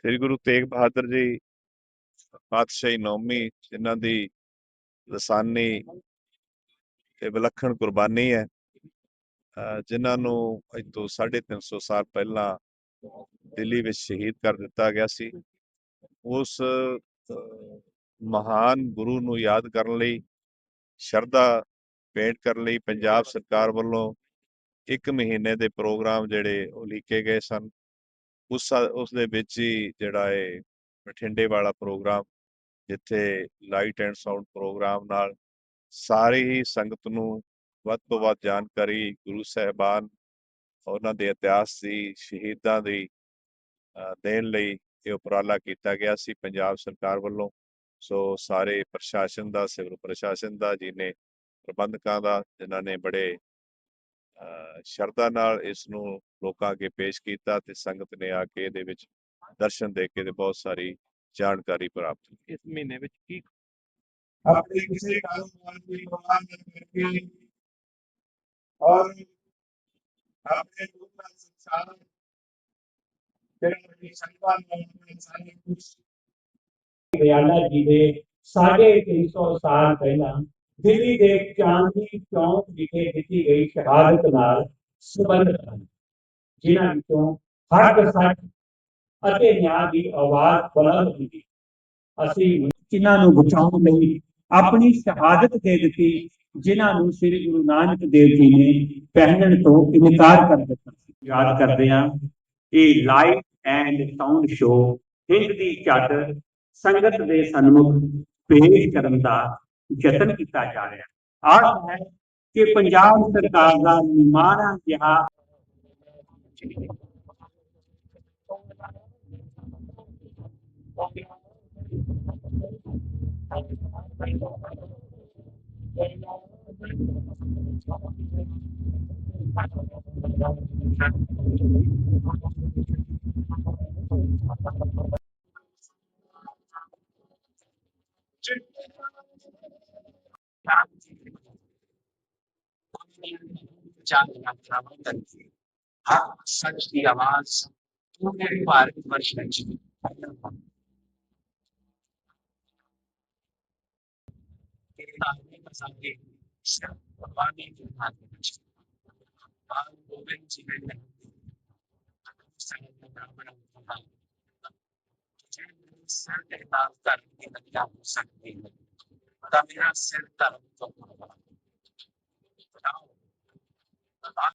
ਸ੍ਰੀ ਗੁਰੂ ਤੇਗ ਬਹਾਦਰ ਜੀ ਪਾਤਸ਼ਾਹੀ ਨੌਮੀ, ਜਿਨ੍ਹਾਂ ਦੀ ਲਸਾਨੀ ਤੇ ਵਿਲੱਖਣ ਕੁਰਬਾਨੀ ਹੈ, ਅਹ ਜਿਨ੍ਹਾਂ ਨੂੰ ਅੱਜ ਤੋਂ 350 ਸਾਲ ਪਹਿਲਾਂ ਦਿੱਲੀ ਵਿੱਚ ਸ਼ਹੀਦ ਕਰ ਦਿੱਤਾ ਗਿਆ ਸੀ। ਉਸ ਮਹਾਨ ਗੁਰੂ ਨੂੰ ਯਾਦ ਕਰਨ ਲਈ, ਸ਼ਰਧਾ ਭੇਟ ਕਰਨ ਲਈ ਪੰਜਾਬ ਸਰਕਾਰ ਵੱਲੋਂ ਇੱਕ ਮਹੀਨੇ ਦੇ ਪ੍ਰੋਗਰਾਮ ਜਿਹੜੇ ਉਹ ਲਿਖੇ ਗਏ ਸਨ। ਉਸ ਉਸ ਦੇ ਵਿੱਚ ਹੀ ਜਿਹੜਾ ਹੈ ਬਠਿੰਡੇ ਵਾਲਾ ਪ੍ਰੋਗਰਾਮ, ਜਿੱਥੇ ਲਾਈਟ ਐਂਡ ਸਾਊਂਡ ਪ੍ਰੋਗਰਾਮ ਨਾਲ ਸਾਰੀ ਹੀ ਸੰਗਤ ਨੂੰ ਵੱਧ ਤੋਂ ਵੱਧ ਜਾਣਕਾਰੀ, ਗੁਰੂ ਸਾਹਿਬਾਨ ਉਹਨਾਂ ਦੇ ਇਤਿਹਾਸ ਦੀ, ਸ਼ਹੀਦਾਂ ਦੀ ਦੇਣ ਲਈ ਇਹ ਉਪਰਾਲਾ ਕੀਤਾ ਗਿਆ ਸੀ ਪੰਜਾਬ ਸਰਕਾਰ ਵੱਲੋਂ। ਸੋ ਸਾਰੇ ਪ੍ਰਸ਼ਾਸਨ ਦਾ, ਸਿਵਲ ਪ੍ਰਸ਼ਾਸਨ ਦਾ ਜਿਹਨੇ ਪ੍ਰਬੰਧਕਾਂ ਦਾ, ਜਿਨ੍ਹਾਂ ਨੇ ਬੜੇ ਸ਼ਰਧਾ ਨਾਲ ਇਸ ਨੂੰ ਲੋਕਾਂ ਅੱਗੇ ਪੇਸ਼ ਕੀਤਾ ਤੇ ਸੰਗਤ ਨੇ ਆ ਕੇ ਇਹਦੇ ਵਿੱਚ ਦਰਸ਼ਨ ਦੇ ਕੇ ਤੇ ਬਹੁਤ ਸਾਰੀ ਜਾਣਕਾਰੀ ਪ੍ਰਾਪਤ ਕੀਤੀ। ਇਸ ਮਹੀਨੇ ਵਿੱਚ ਕੀ ਆਪਣੇ ਕਿਸੇ ਕਾਰੋਬਾਰ ਦੀ ਬਾਹਰ ਕਰਕੇ ਔਰ ਆਪਣੇ ਲੋਕਾਂ ਸੰਸਾਰ ਫਿਰ ਆਪਣੀ ਸੰਗਤਾਂ ਨੂੰ ਆਪਣੇ ਸਾਰੇ ਕੁਝ ਬਿਆਨਾ ਜੀ ਦੇ 350 ਸਾਲ ਪਹਿਲਾਂ ਦਿੱਲੀ ਦੇ ਚਾਂਦਨੀ ਚੌਂਕ ਵਿਖੇ ਦਿੱਤੀ ਗਈ ਸ਼ਹਾਦਤ ਨਾਲ ਸੰਬੰਧਿਤ ਹਨ, ਜਿਨ੍ਹਾਂ ਵਿੱਚੋਂ ਹੱਕ ਸੱਚ ਅਤੇ ਨਿਆਂ ਦੀ ਆਵਾਜ਼ ਬੁਲੰਦ ਹੁੰਦੀ ਅਸੀਂ ਜਿਨ੍ਹਾਂ ਨੂੰ ਬਚਾਉਣ ਲਈ ਆਪਣੀ ਸ਼ਹਾਦਤ ਦੇ ਦਿੱਤੀ, ਜਿਨ੍ਹਾਂ ਨੂੰ ਸ੍ਰੀ ਗੁਰੂ ਨਾਨਕ ਦੇਵ ਜੀ ਨੇ ਪਹਿਨਣ ਤੋਂ ਇਨਕਾਰ ਕਰ ਦਿੱਤਾ ਸੀ। ਯਾਦ ਕਰਦੇ ਹਾਂ, ਇਹ light and sound show Hind ਦੀ ਝੱਟ ਸੰਗਤ ਦੇ ਸਨਮੁਖ, ਪੇਸ਼ ਕਰਨ ਦਾ ਯਤਨ ਕੀਤਾ ਜਾ ਰਿਹਾ ਹੈ ਆਸ ਹੈ ਕਿ ਪੰਜਾਬ ਸਰਕਾਰ ਦਾ ਨਿਮਾਣਾ ਜਿਹਾ ਜਾਗਣਾ ਪ੍ਰਬੰਧਨ ਹੱਕ ਸੱਚ ਦੀ ਆਵਾਜ਼ ਪੂਰੇ ਭਾਰਤ ਵਰਸ਼ ਵਿੱਚ ਸਾਡੇ ਕੁਰਬਾਨੀ ਦੀ ਬਾਤ ਵਿੱਚ ਬਾਲ ਗੋਬਿੰਦ ਜੀ ਨੇ ਸੰਗਤ ਦਾ ਬੜਾ